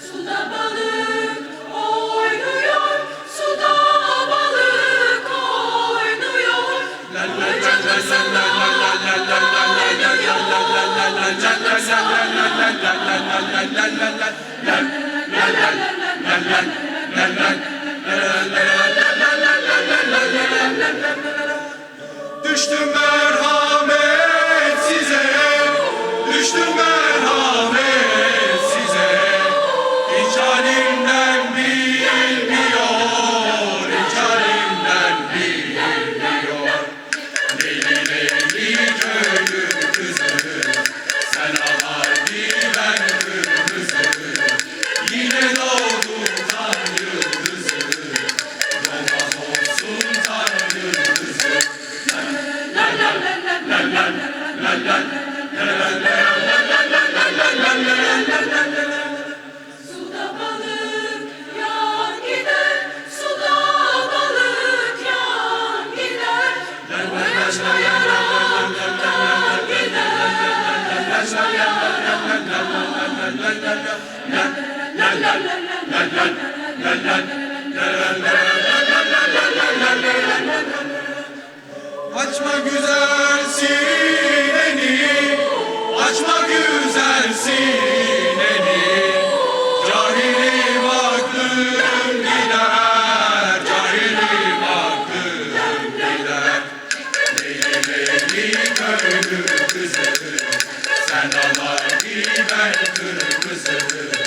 Suda balık oynuyor, suda balık Düştüm merhamet Açma güzel açma güzel sineni. Cahili baktın gider, cahili baktın gider. Neyle beni köylü sen Allah. Happy birthday, Mr.